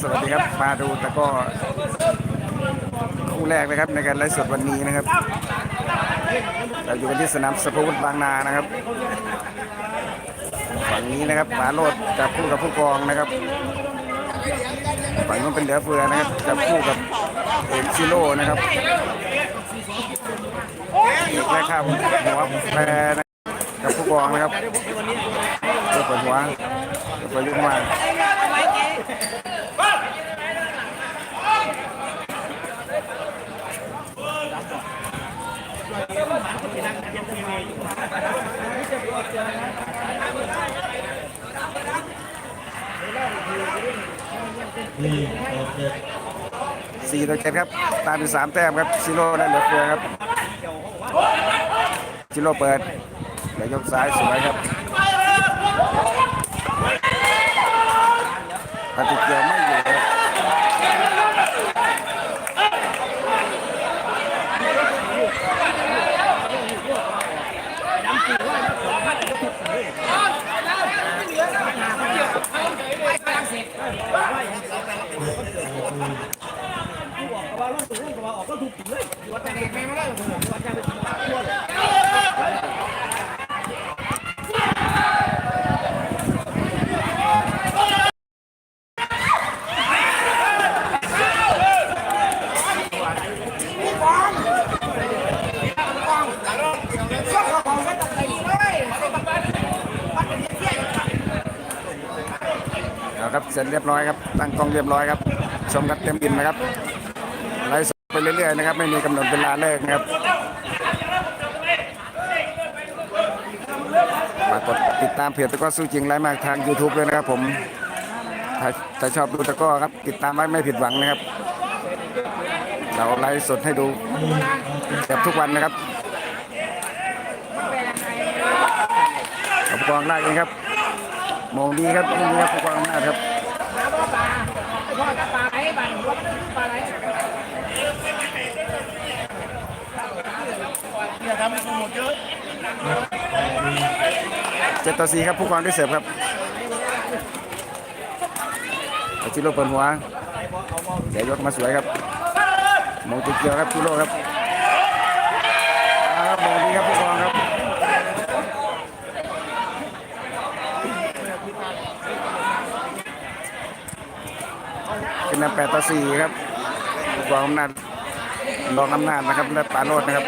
สวัสดีครับ มาดูตะก้อคู่แรกนะครับในการไลฟ์สดวันนี้นะครับ เราอยู่กันที่สนามสปูนบางนานะครับฝั่งนี้นะครับปาโรดจับคู่กับผู้กองนะครับฝั่งนู้นเป็นเหลือเฟือนะครับจับคู่กับเอกซิโรนะครับอีกแรกครับหัวแปรนะกับผู้กองนะครับเปิดหัวเปิดยุงมา สี่ต่อเจ็ดครับ ตามอยู่สามแต้มครับซิโร่และเหลือเฟือครับซิโร่เปิดเดี๋ยวยกซ้ายสวยครับปฏิเกียวไม่อยู่ครับเอา ครับเสร็จเรียบร้อยครับตั้งกล้องเรียบร้อยครับชมกันเต็มอิ่มนะครับ ไปเรื่อยๆนะครับ ไม่มีกำหนดเวลาเลิกนะครับฝากดติดตามเพจตะก้อสู้จริงไลฟ์มากทาง YouTube เลยนะครับผมถ้าถ้าชอบดูตะก้อครับ ติดตามไว้ไม่ผิดหวังนะครับ เราไลฟ์สดให้ดูแทบทุกวันนะครับผู้กองไล่เองครับมองดีครับนี่ครับผู้กองอำนาจครับ พ่อจะปลาไหลบันว่าปลาไหล ทำให้กูหมดเยอะเจ็ดต่อสี่ครับผู้กองได้เสิร์ฟครับอาชิโร่เปิดหัวเดี๋ยวยกมาสวยครับมองติเกียวครับชิโร่ครับครับมองดีครับผู้กองครับเป็นนำแปดต่อสี่ครับผู้กองอำนาจ รองอำหน้านะครับและปาโรดนะครับ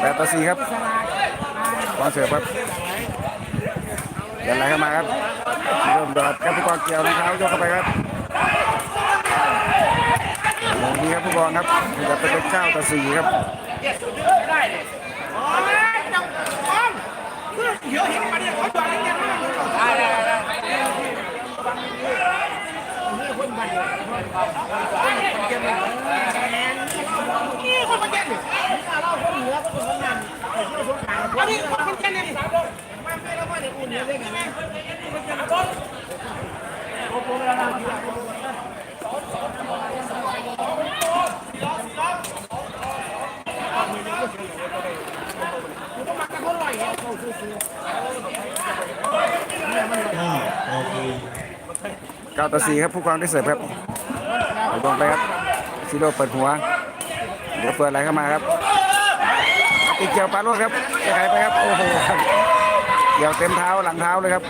แปดต่อสี่ครับกองเสิร์ฟครับเดินไหลเข้ามาครับเริ่มโดดครับผู้กองเกี่ยวรองเท้ายกเข้าไปครับมองดีครับผู้กองครับจะเป็นเก้าต่อสี่ครับอั นนี้คนแค่นี้สามโลมาไม่แล้วว่าเดี๋ยวอุ่นเดี๋ยวได้ไงแม่เก้าต่อสี่ครับผู้กองได้เสิร์ฟครับลงไปครับซิโร่เปิดหัวเดี๋ยวเปิดอะไหลเข้ามาครับติดเกี่ยวปลาโลดครับแก้ไขไปครับโอ้โหเกี่ยวเต็มเท้าหลังเท้าเลยครับ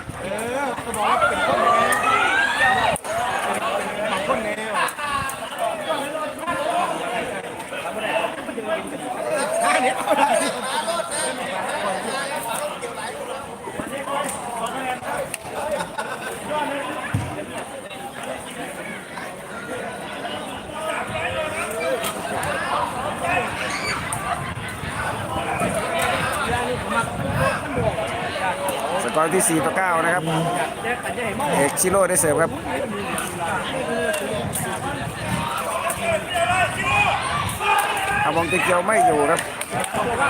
ส กอร์ที่ 4 ต่อ 9 นะครับ เอกชิโร่ได้เสิร์ฟครับอาวองติเกียวไม่อยู่ครับแต่ว่า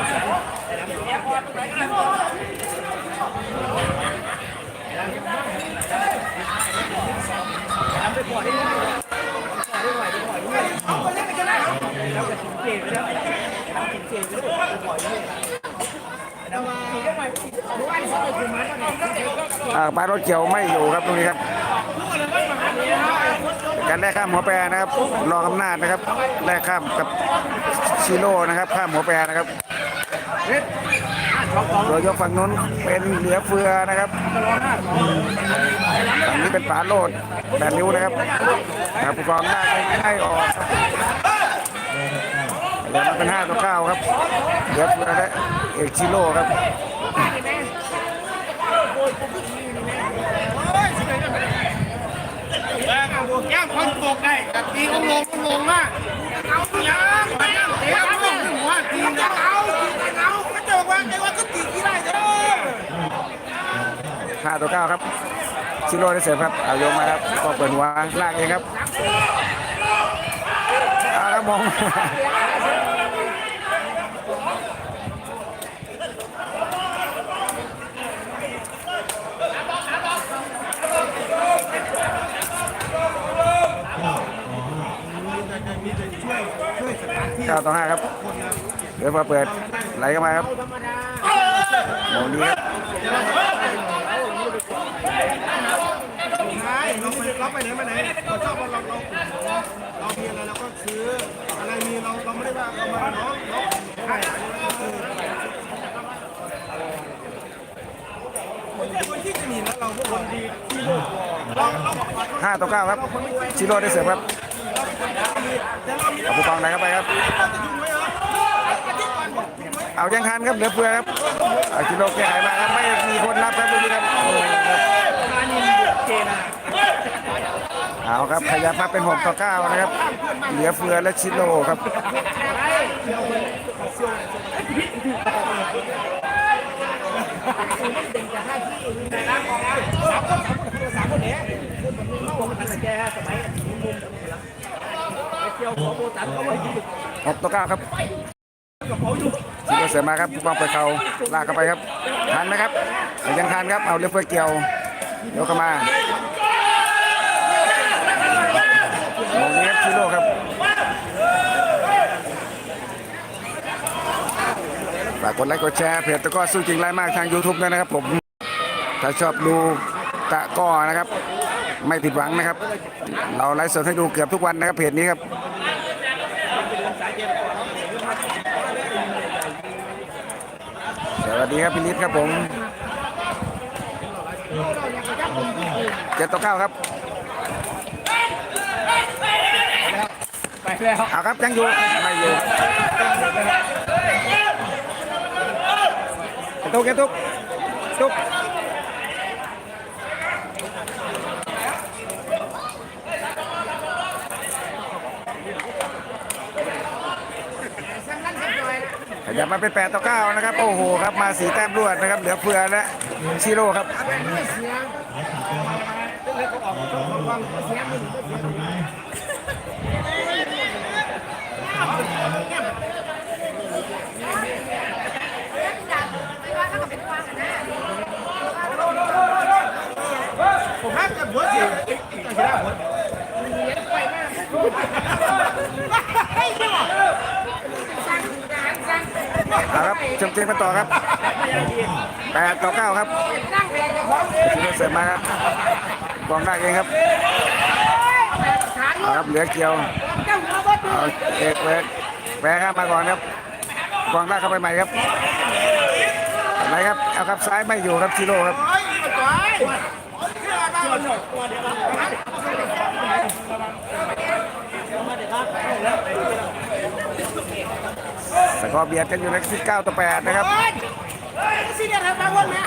อ่า ปลารถเกี่ยวไม่อยู่ครับตรงนี้ครับการแลกข้ามหัวแปรนะครับรองอำนาจนะครับแลกข้ามกับชิโร่นะครับ ข้ามหัวแปรนะครับตัวยกฝั่งนู้นเป็นเหลือเฟือนะครับฝั่งนี้เป็นปลาโลดแปดนิ้วนะครับนะครับผู้กองหน้าให้ออก เหลือมาเป็นห้าต่อเก้าครับเหลือเฟือและเอกชิโร่ครับแก้มคนตกได้แต่ตีก็งงก็งงมากเอาอย่างไปนั่งเตะเอาหัวตีจะเอาตีจะเอาก็จะบอว่าไอ้ว่าก็ตีกี่ได้เด้อห้าต่อเก้าครับชิโร่ได้เสร็จครับ เอาโยงมาครับก็เปิดหัวลากเองครับเอาครับมอง เก้าต่อห้าครับเดี๋ยวพอเปิดไหลเข้ามาครับมองดีครับใช่เราไปเราไปไหนมาไหนเราชอบเราเราเราเรามีอะไรเราก็ซื้ออะไรมีเราเราไม่ได้ว่าเรามาเนาะเนาะใช่ห้าต่อเก้าครับชิโร่ได้เสิร์ฟครับ เอาผู้กองไหนเข้าไปครับ เอายังทันครับเหลือเฟือครับเอาชิโร่แก้ไขมาครับไม่มีคนรับครับดูดีครับโอ้โหครับเอาครับขยับมาเป็นหกต่อเก้านะครับ เหลือเฟือและชิโร่ครับหก ต่อเก้าครับชิโร่เสริมาครับผู้กองเปิดเขาลากเข้าไปครับทันไหมครับยังทันครับเอาเลือเฟือเกี่ยวยกเข้ามามองนี้ครับชิโร่ครับฝากกดไลค์กดแชร์เพจตะก้อสู้จริงไล่มากทาง YouTube ด้วยนะครับผมถ้าชอบดูตะก้อนะครับ ไม่ผิดหวังนะครับ เราไลฟ์สดให้ดูเกือบทุกวันนะครับเพจนี้ครับ วัสดีครับพี่นิดครับผมเจ็ดต่อเก้าครับไปแล้วเอาครับยังอยู่ไม่อยู่กระตุกกระตุกตุก ขยับมาเป็น8ต่อ9นะครับ โอ้โหครับมาสีแต้มรวดนะครับ เหลือเฟือและชิโร่ครับผมห้ามจะหัวสิต้องชนะหัว เอาครับ ชมเกมกันต่อครับ8ต่อ9ครับชิโร่เสริมมาครับกองได้เองครับครับเหลือเกี่ยวเอาเอกเวกแปรครับมาก่อนครับกองได้เข้าไปใหม่ครับไหนครับเอาครับซ้ายไม่อยู่ครับชิโร่ครับ ไอ้มาต่อยเชื่อได้หมดสกอร์เบียดกันอยู่ในที่9ต่อ8นะครับสิเดียร์ทำมาวันนะ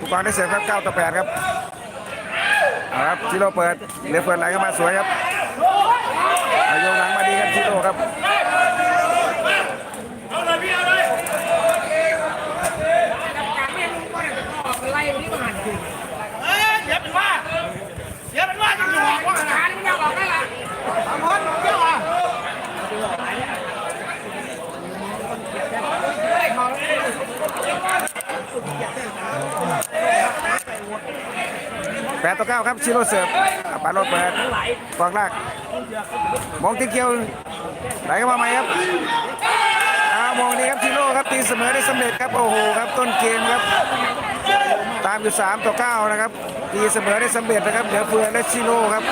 ผู้กองได้เสียบครับเก้าต่อแปดครับครับชิโร่เปิดเลือเปิดไหลเข้ามาสวยครับอายงหลังมาดีครับชิโร่ครับ ไล่นี่มันหันถึง เอ้ยเดี๋ยวเป็นว่าเดี๋ยวเป็นว่าจะอยู่ว่า หานี่มันออกได้ละ ทำพ้นเจ้าอะ แปดต่อเก้าครับชิโร่เสิร์ฟเอาปาโรดเปิดกองลากมองติเกียวไหลเข้ามาใหม่ครับอามองนี้ครับชิโร่ครับตีเสมอได้สำเร็จครับโอ้โหครับต้นเกมครับ ตามอยู่3ต่อ9นะครับตีเสมอได้สำเร็จนะครับเหลือเฟือและชิโร่ครับ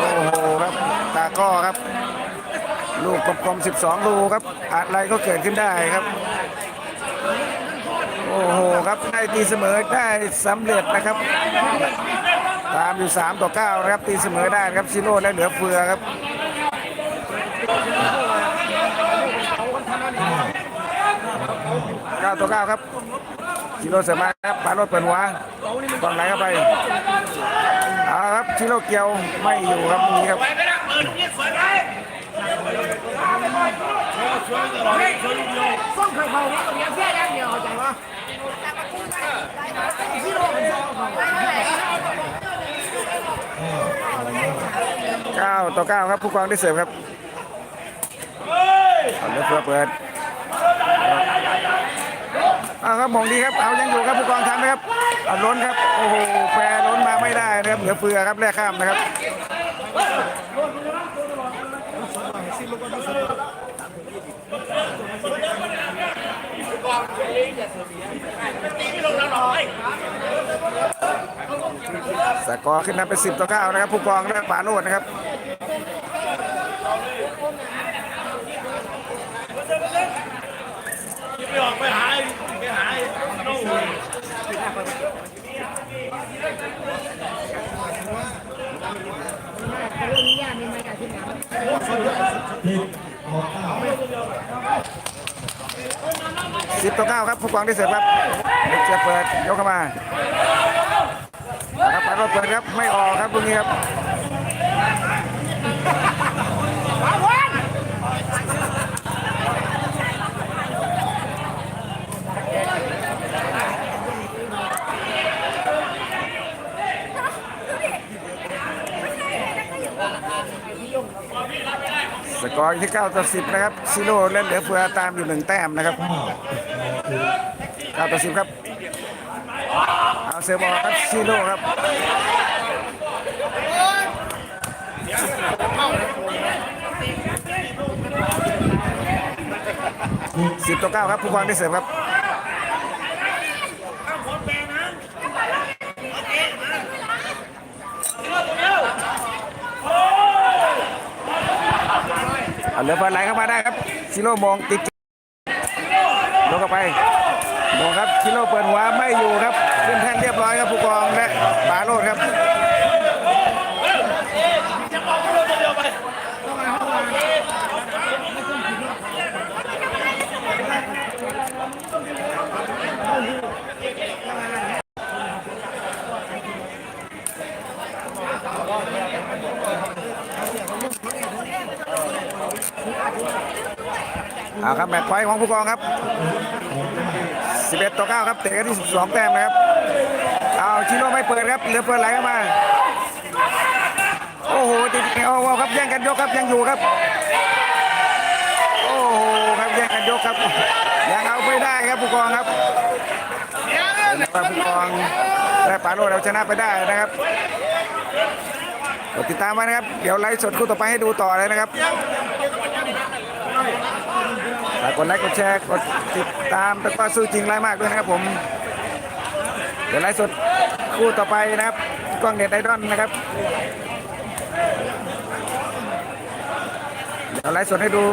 โอ้โหครับตา ก้อครับ ลูกกลมๆ12ลูกครับ อะไรก็เกิดขึ้นได้ครับ โอ้โหครับได้ตีเสมอได้สำเร็จนะครับ ตามอยู่ 3 ต่อ9นะครับตีเสมอได้ครับชิโร่และเหลือเฟือครับ9ต่อ9ครับชิโร่เสริมมาครับปารถเปิดหัวบอลไหลเข้าไปเอาครับชิโร่เกี่ยวไม่อยู่ครับนี่ครับ ส่งเคยเขาเนี่ยตัวเนี้ยแค่ยังเดียวเข้าใจปะที่โลกมันส่งเขา9ต่อ9ครับผู้กองได้เสิร์ฟครับเอาเหลือเฟือเปิดเอาครับมองดีครับเอายังอยู่ครับผู้กองทันนะครับล้นครับโอ้โหแปรล้นมาไม่ได้นะครับเหลือเฟือครับแลกข้ามนะครับ สกอร์ขึ้นนำเป็น10ต่อ9นะครับ ผู้กองและปาโรดนะครับเรื่องนี้ยากมีไห สิบต่อเก้าครับผู้กองได้เสิร์ฟครับเด็กจะเปิดยกเข้ามาครับปัดรถเปิดครับไม่ออกครับตรงนี้ครับ สกอร์ที่9ต่อ10 นะครับซิโร่เล่นเหลือเฟือตามอยู่หนึ่งแต้มนะครับ9ต่อ10 ครับ เอาเซอร์บอลครับซิโร่ครับสิบต่อเก้าครับผู้กองได้เสิร์ฟครับ เอาเหลือเฟือไหลเข้ามาได้ครับซิโร่มองติดลงเข้าไปมองครับซิโร่เปิดหัวไม่อยู่ครับขึ้นแท่นเรียบร้อยครับผู้กองและบาโรดครับ เอาครับแมตช์พอยต์ของผู้กองครับ 11 ต่อ 9 ครับเตะกันที่ 12 แต้มนะครับ เอาชิโร่ไม่เปิดครับเหลือเปิดไหลเข้ามา โอ้โหติดเอาเอาครับแย่งกันยกครับยังอยู่ครับ โอ้โหครับแย่งกันยกครับยังเอาไม่ได้ครับผู้กองครับผู้กองและปาโรดเราชนะไปได้นะครับกดติดตามไว้นะครับ เดี๋ยวไลฟ์สดคู่ต่อไปให้ดูต่อเลยนะครับ กดไลค์กดแชร์กดติดตามแล้วก็สู้จริงไล่มากด้วยนะครับผมเดี๋ยวไลฟ์สดคู่ต่อไปนะครับกล้องเน็ตไอดอลนะครับเดี๋ยวไลฟ์สดให้ดู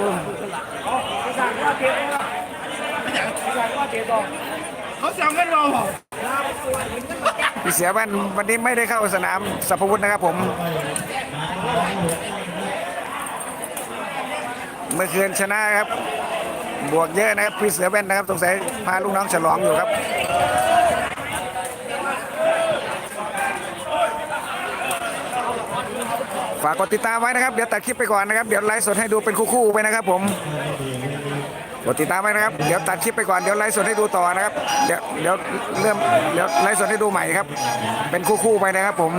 เขาสั่งกันเราพี่เสียวันวันนี้ไม่ได้เข้าสนามสัพพวุฒินะครับผม เมื่อคืนชนะครับ บวกเยอะนะครับพี่เสือแว่นนะครับสงสัยพาลูกน้องฉลองอยู่ครับฝากกดติดตามไว้นะครับ เดี๋ยวตัดคลิปไปก่อนนะครับ เดี๋ยวไลฟ์สดให้ดูเป็นคู่ๆไปนะครับผมกดติดตามไว้นะครับ เดี๋ยวตัดคลิปไปก่อน เดี๋ยวไลฟ์สดให้ดูต่อนะครับ เดี๋ยวเดี๋ยวเริ่มเดี๋ยวไลฟ์สดให้ดูใหม่ครับ เป็นคู่ๆไปนะครับผม